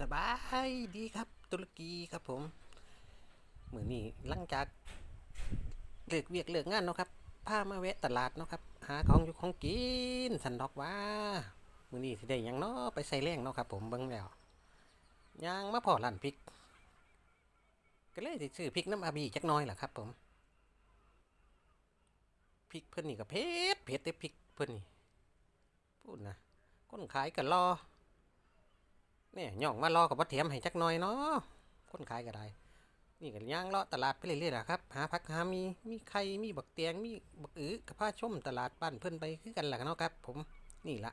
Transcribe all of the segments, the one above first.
สบายดีครับ ตุรกีครับผมเมือนี้หลังจากเลิกเวียกเลิกงานเนาะครับพามาแวะตลาดเนาะครับ หาของอยู่ของกินสันดอกว่ามือนี้สิได้หยังเนาะไปใส่แรงเนาะครับ ผมเบิ่งแล้วยางมาพอร้านพริก ก็เลยสิซื้อพริกน้ำอาบีจักหน้อยล่ะครับ ผมพริกเพิ่นนี่ก็เผ็ดเผ็ดเด้อพริกเพิ่นนี่พูดนะคนขายก็รอ เนี่ยย่องมารอกับวัดเทียมให้จักหน่อยเนาะคนขายก็ได้ นี่ก็ย่างเลาะตลาดไปเรื่อยๆนะครับ หาผักหามี มีไข่ มีบักเตียง มีบักอื้อกับผ้าชมตลาดบ้านเพิ่อนไปคือกันแหละเนาะครับ ผม นี่ละ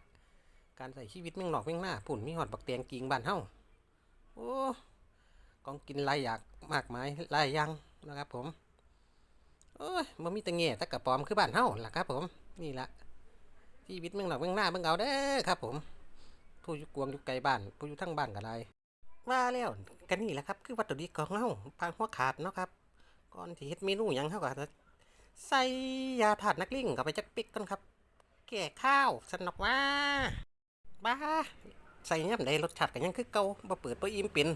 การใส่ชีวิตเมืองนอกเมืองหน้าปุ่นมีหอดบักเตียงกิงบ้านเฮ้าโอ้ของกินลายอยากมากมายลายย่างนะครับ ผมโอ้ยมันมีแตะเงี่ยตะกระปอมคือบ้านเฮาล่ะครับ ผม นี่ละชีวิตเมืองนอกเมืองหน้าเมืองเอาเด้อครับ ผม ผู้อยู่กวงอยู่ไกลบ้านผู้อยู่ทั้งบ้านก็ได้ว่าแล้วกันนี่แหละครับ คือวัตถุดิบของเราพางหัวขาดเนาะครับ ก่อนที่เฮ็ดเมนูหยังเฮาก็จะใส่ยาถาดนักลิงเข้าไปจักปิกก่อนครับ แก่ข้าวสนอกว่าบ้าใส่ยามใดรสชาติก็ยังคือเก่าบ่เปิดบ่อิ่มเป็น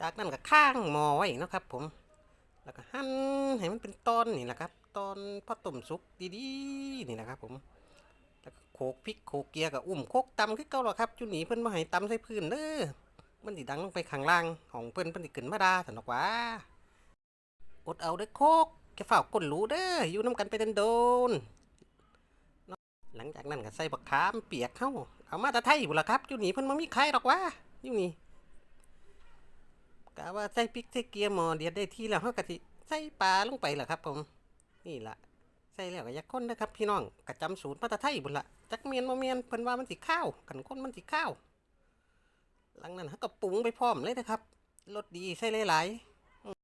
จากนั้นก็ข้างหม้อไว้เนาะครับ ผม แล้วก็หั่นให้มันเป็นตอนนี่แหละครับ ตอนพอต้มสุกดีๆนี่แหละครับ ผม แล้วก็โขกพริกโขกเกียร์กับอุ้มโคกตำคือเก่าหรอครับจุนีเพิ่นมาให้ตำใส่พื้นเด้อมันสิดังลงไปข้างล่างของเพิ่นเพิ่นสิขึ้นมาดาสนอกว่าอดเอาเด้อโคกแกฝ้าก้นรู้เด้ออยู่น้ำกันไปโดนๆเนหลังจากนั้นก็ใส่บักขามเปียกเข้าเอามาแตะไทยบุล่ะครับจุนีเพิ่นมามีใครหรอกว่าอยู่นี่กะว่าใส่พริกใส่เกียร์หมอเดียดได้ที่แล้วเฮาก็สิใส่ปลาลงไปล่ะครับผมนี่ล่ะ ส่แล้วก็อยากค้นนะครับพี่น้องกระจำสูตรมาแตาไทยบุญละจักเมียนมาเมียนเพิ่นว่ามันสิข้าวกันค้นมันสิข้าว หลังนั้นเขาก็ปรุงไปพร้อมเลยนะครับรสดีใส่หลายๆอืม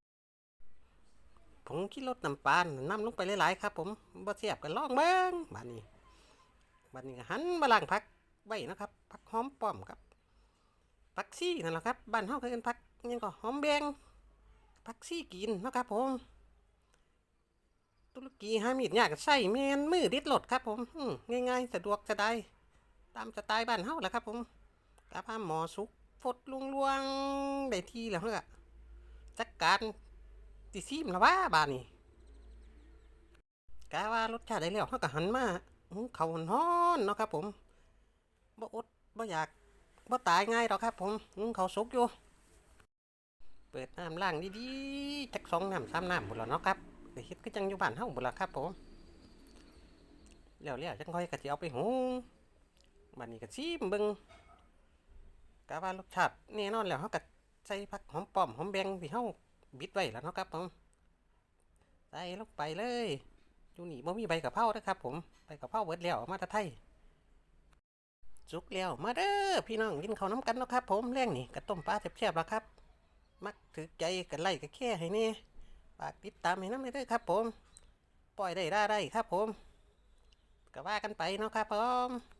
ผงขี้รสน้ำปลาน้ำลงไปหลายๆครับ ผมบ่เสียบกันลองเบิ่งบานนี้บานนี้ก็หันมาล้างผักไว้นะครับผักหอมป้อมครับผักซี่นั่นแหละครับบ้านเฮาเคยกันผักยังก็หอมแบงผักซี่กินนะครับผม ตุรกีฮามีดยากใส่แมนมือดิดโหลดครับผมง่ายๆ สะดวกสะดายตามสไตล์บ้านเฮาแหละครับผมกาพาหมอสุกฟดลุงลวงได้ทีแล้วเฮ้อจักการติซีมละว่าบานนี่กาว่ารสชาติได้แล้วเฮาก็หันมาเขาวฮ้อนเนาะครับ ผมบ่อดบ่อยากบ่ตายง่ายหรอกครับ ผมเขาสุกอยู่ เปิดน้ำล้างดีๆจักสองน้ำสามน้ำหมดแล้วเนาะครับ ไปเฮ็ดก็จังอยู่บ้านเฮาบ่ล่ะครับผมแล้วแล้วจังค่อยก็สิเอาไปหุงบัดนี้ก็ชิมเบิ่งกะว่ารสชาติแน่นอนแล้วเฮาก็ใส่ผักหอมป้อมหอมแบงที่เฮาบิดไว้แล้วเนาะครับผมใส่ลงไปเลยอยู่นี่บ่มีใบกะเพราเด้อครับผมใบกะเพราเบิดแล้วมาแตะไทยสุกแล้วมาเด้อพี่น้องกินข้าวน้ำกันเนาะครับ ผมแรงนี่กระต้มปลาแซ่บๆแล้วครับ มักถือใจกันไล่กันแค่ให้แนี่ ฝากติดตามให้น้ำเลยด้วยครับ ผม ปล่อยได้ได้ได้ครับ ผมก็ว่ากันไปเนาะครับผม